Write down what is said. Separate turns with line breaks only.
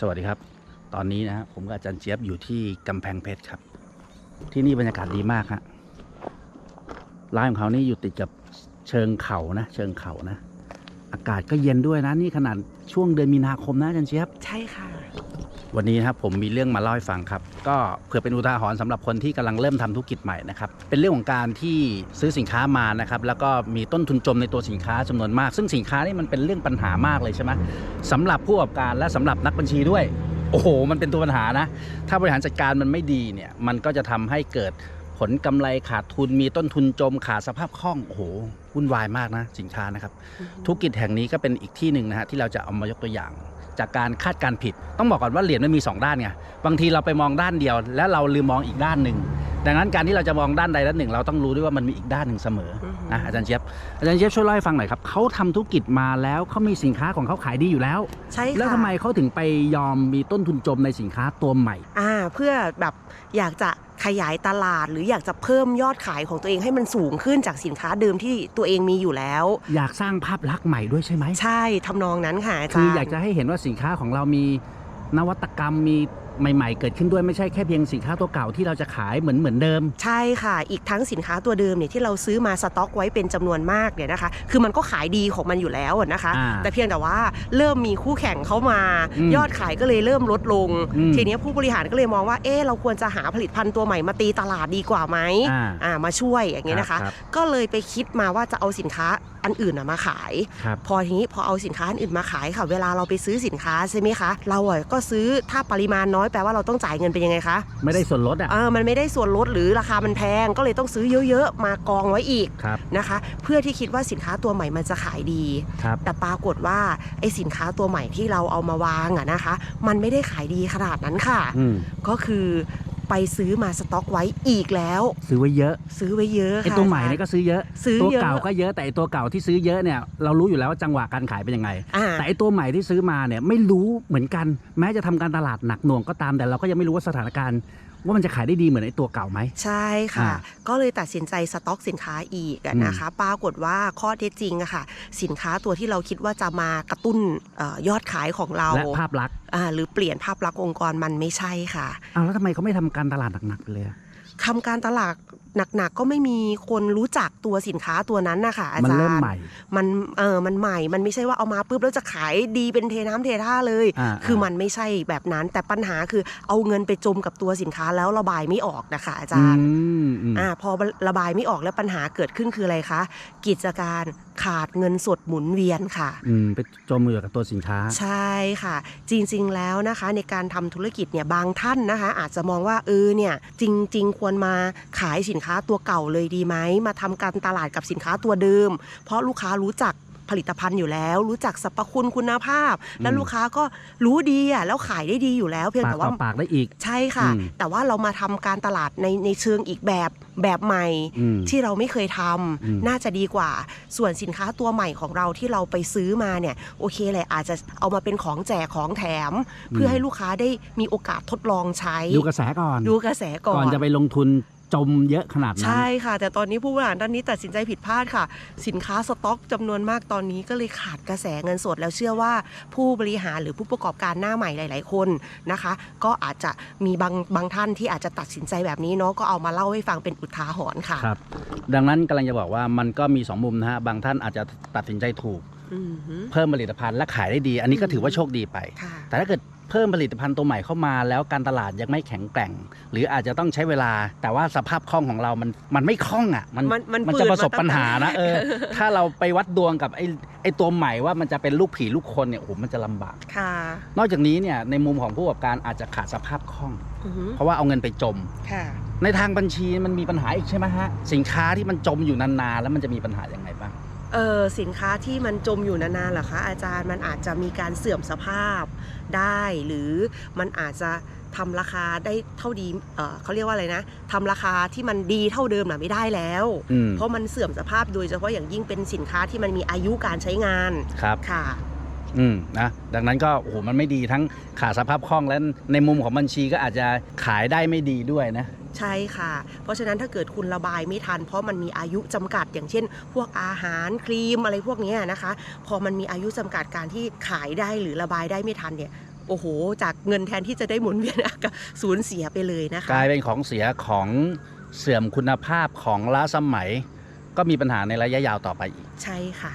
สวัสดีครับ ตอนนี้นะผมกับอาจารย์เจี๊ยบอยู่ที่กำแพงเพชรครับ ที่นี่บรรยากาศดีมากฮะร้านของเขานี่อยู่ติดกับเชิงเขานะ เชิงเขานะ อากาศก็เย็นด้วยนะนี่ขนาดช่วงเดือนมีนาคมนะอาจารย์เจี๊ยบ
ใช่ค่ะ
วันนี้นะครับผมมีเรื่องมาเล่าให้ฟังครับ ก็เผื่อเป็นอุทาหรณ์สำหรับคนที่กำลังเริ่มทำธุรกิจใหม่นะครับเป็นเรื่องของการที่ซื้อสินค้ามานะครับแล้วก็มีต้นทุนจมในตัวสินค้าจำนวนมาก ซึ่งสินค้านี่มันเป็นเรื่องปัญหามากเลยใช่ไหมสำหรับผู้ประกอบการและสำหรับนักบัญชีด้วย โอ้โห มันเป็นตัวปัญหานะ ถ้าบริหารจัดการมันไม่ดีเนี่ย มันก็จะทำให้เกิด ผลกำไรขาดทุนมีต้นทุนจมขาดสภาพคล่องโอ้โหวุ่นวายมากนะสินค้านะครับ ธุรกิจแห่งนี้ก็เป็นอีกที่หนึ่งนะฮะที่เราจะเอามายกตัวอย่าง จากการคาดการณ์ผิด ต้องบอกก่อนว่าเหรียญมันมี 2 ด้านไงบางทีเราไปมองด้านเดียว แล้วเราลืมมองอีกด้านหนึ่ง ดังนั้นการที่เราจะมองด้านใดด้านหนึ่ง เราต้องรู้ด้วยว่ามันมีอีกด้านหนึ่งเสมอ
อือฮึ
นะอาจารย์เจี๊ยบอาจารย์เจี๊ยบช่วยเล่าให้ฟังหน่อยครับเขาทำธุรกิจมาแล้วเขามีสินค้าของเขาขายดีอยู่แล้ว
ใช่ค่ะ
แล้วทำไมเขาถึงไปยอมมีต้นทุนจมในสินค้าตัวใหม่
อ่าเพื่อแบบอยากจะขยายตลาดหรืออยากจะเพิ่มยอดขายของตัวเองให้มันสูงขึ้นจากสินค้าเดิมที่ตัวเองมีอยู่แล้ว
อยากสร้างภาพลักษณ์ใหม่ด้วยใช่ไหม
ใช่ทำนองนั้นค่ะอาจารย์
คืออยากจะให้เห็นว่าสินค้าของเรามีนวัตกรรมมี ใหม่ ๆ เกิดขึ้นด้วยไม่ใช่แค่เพียงสินค้าตัวเก่าที่เราจะขายเหมือนเหมือนเดิม
ใช่ค่ะ อีกทั้งสินค้าตัวเดิมเนี่ยที่เราซื้อมาสต็อกไว้เป็นจำนวนมากเนี่ยนะคะ คือมันก็ขายดีของมันอยู่แล้วอะนะคะ
อ่า
แต่เพียงแต่ว่าเริ่มมีคู่แข่งเข้ามา
อืม
ยอดขายก็เลยเริ่มลดลง
อืม
ทีนี้ผู้บริหารก็เลยมองว่า เออเราควรจะหาผลิตภัณฑ์ตัวใหม่มาตีตลาดดีกว่าไหม
อ่า
อ่ามาช่วยอย่างเงี้ยนะคะ
รับ
ก็เลยไปคิดมาว่าจะเอาสินค้าอันอื่นน่ะมาขาย
ครับ
พอทีนี้พอเอาสินค้าอันอื่นมาขายค่ะ เวลาเราไปซื้อสินค้าใช่ไหมคะ เราอะก็ซื้อถ้าปริมาณน้อยแปลว่าเราต้องจ่ายเงินเป็นยังไงคะ
ไม่ได้ส่วนลดอะ
เออมันไม่ได้ส่วนลดหรือราคามันแพงก็เลยต้องซื้อเยอะๆ มากองไว้อีก
ครับ
นะคะ เพื่อที่คิดว่าสินค้าตัวใหม่มันจะขายดี
ครับ
แต่ปรากฏว่าไอ้สินค้าตัวใหม่ที่เราเอามาวางอะนะคะ มันไม่ได้ขายดีขนาดนั้นค่ะ
อืม
ก็คือ ไปซื้อมาสต็อกไว้อีกแล้ว
ซื้อไว้เยอะ
ซื้อไว้เยอะ
ไอ้
ค่ะ
ตัวใหม่
อาจารย์
เนี่ยก็ซื้อเยอะ
ซื้อ
ตัว
เยอะ
เก่าก็เยอะแต่ไอ้ตัวเก่าที่ซื้อเยอะเนี่ยเรารู้อยู่แล้วว่าจังหวะการขายเป็นยังไง
อ่า
แต่ไอ้ตัวใหม่ที่ซื้อมาเนี่ยไม่รู้เหมือนกัน แม้จะทำการตลาดหนักหน่วงก็ตามแต่เราก็ยังไม่รู้ว่าสถานการณ์ ว่ามันจะขายได้ดีเหมือนไอ้ตัวเก่าไหม
ใช่ค่ะ
อ่า
ก็เลยตัดสินใจสต็อกสินค้าอีกอะนะคะ ปรากฏว่าข้อเท็จจริงอะค่ะ สินค้าตัวที่เราคิดว่าจะมากระตุ้นเอ่อยอดขายของเรา
และภาพลักษณ์
อ่าหรือเปลี่ยนภาพลักษณ์องค์กรมันไม่ใช่ค่ะ
อ้าวแล้วทำไมเขาไม่ทำการตลาดหนักๆไปเลยอะ
ทำการตลาดหนักๆก็ไม่มีคนรู้จักตัวสินค้าตัวนั้นนะคะอา
มัน
จารย์
เริ่มใหม่
มันเออมันใหม่ มันไม่ใช่ว่าเอามาปุ๊บแล้วจะขายดีเป็นเทน้ำเทท่าเลย
อ่า
คือมันไม่ใช่แบบนั้น แต่ปัญหาคือเอาเงินไปจมกับตัวสินค้าแล้วระบายไม่ออกนะคะอาจารย์
อืมอืม
อ่าพอระบายไม่ออกแล้วปัญหาเกิดขึ้นคืออะไรคะ กิจการขาดเงินสดหมุนเวียนค่ะ
อืมไปจมอยู่กับตัวสินค้า
ใช่ค่ะ จริงๆแล้วนะคะในการทำธุรกิจเนี่ยบางท่านนะคะ อาจจะมองว่าเออเนี่ยจริง ๆ ควรมาขายสินค้าตัวเก่าเลยดีไหมมาทำการตลาดกับสินค้าตัวเดิม เพราะลูกค้ารู้จัก ผลิตภัณฑ์อยู่แล้ว รู้จักสรรพคุณคุณภาพ แล้ว
อืม
ลูกค้าก็รู้ดีอะแล้วขายได้ดีอยู่แล้วเพียง
ปาก
แต่
ต่
ว่า
อปากได้อีก
ใช่ค่ะ
อืม
แต่ว่าเรามาทำการตลาดในในเชิงอีกแบบแบบใหม่
อืม
ที่เราไม่เคยทำ
อืม
น่าจะดีกว่า ส่วนสินค้าตัวใหม่ของเราที่เราไปซื้อมาเนี่ยโอเคเลยอาจจะเอามาเป็นของแจกของแถม เพื่อให้ลูกค้าได้มีโอกาสทดลองใช้
ดูกระแสก่อน
ดูกระแสก่อน
ก่อนจะไปลงทุน จมเยอะขนาดนั้น
ใช่ค่ะ แต่ตอนนี้ผู้บริหารด้านนี้ตัดสินใจผิดพลาดค่ะ สินค้าสต็อกจำนวนมากตอนนี้ก็เลยขาดกระแสเงินสดแล้วเชื่อว่าผู้บริหารหรือผู้ประกอบการหน้าใหม่หลาย ๆ คนนะคะ ก็อาจจะมีบางบางท่านที่อาจจะตัดสินใจแบบนี้เนาะก็เอามาเล่าให้ฟังเป็นอุทาหรณ์ค่ะ
ครับดังนั้นกำลังจะบอกว่ามันก็มี 2 มุมนะฮะบางท่านอาจจะตัดสินใจถูก
อือหือ
เพิ่มผลิตภัณฑ์และขายได้ดี อันนี้ก็ถือว่าโชคดีไป
ค่ะ
แต่ถ้าเกิด เพิ่มผลิตภัณฑ์ตัวใหม่เข้ามาแล้วการตลาดยังไม่แข็งแกร่ง หรืออาจจะต้องใช้เวลา แต่ว่าสภาพคล่องของเรามันมันไม่คล่องอะมัน
มันมัน
มัน
ฝืน
จะประสบ
มาตั้ง
ปัญหานะเออถ้าเราไปวัดดวงกับไอ้ไอ้ตัวใหม่ว่ามันจะเป็นลูกผีลูกคนเนี่ยโอ้โหมันจะลำบาก
ค่ะ
นอกจากนี้เนี่ยในมุมของผู้ประกอบการอาจจะขาดสภาพคล่อง
อือหือ
เพราะว่าเอาเงินไปจม
ค่ะ
ในทางบัญชีมันมีปัญหาอีกใช่ไหมฮะสินค้าที่มันจมอยู่นานๆแล้วมันจะมีปัญหาอย่างไรบ้าง
เออสินค้าที่มันจมอยู่นานๆเหรอคะอาจารย์มันอาจจะมีการเสื่อมสภาพได้ หรือมันอาจจะทำราคาได้เท่าดีเออเขาเรียกว่าอะไรนะทำราคาที่มันดีเท่าเดิมน่ะไม่ได้แล้ว
อืม
เพราะมันเสื่อมสภาพโดยเฉพาะอย่างยิ่งเป็นสินค้าที่มันมีอายุการใช้งาน
ครับ
ค่ะ
อืมนะดังนั้นก็โอ้โหมันไม่ดีทั้งขาดสภาพคล่องและในมุมของบัญชีก็อาจจะขายได้ไม่ดีด้วยนะ
ใช่ค่ะ เพราะฉะนั้นถ้าเกิดคุณระบายไม่ทัน เพราะมันมีอายุจำกัด อย่างเช่น พวกอาหารครีมอะไรพวกเนี้ยนะคะ พอมันมีอายุจำกัดการที่ขายได้หรือระบายได้ไม่ทันเนี่ยโอ้โห จากเงินแทนที่จะได้หมุนเวียนก็สูญเสียไปเลยนะคะ
กลายเป็นของเสียของเสื่อมคุณภาพของล้าสมัย ก็มีปัญหาในระยะยาวต่อไปอีก
ใช่ค่ะ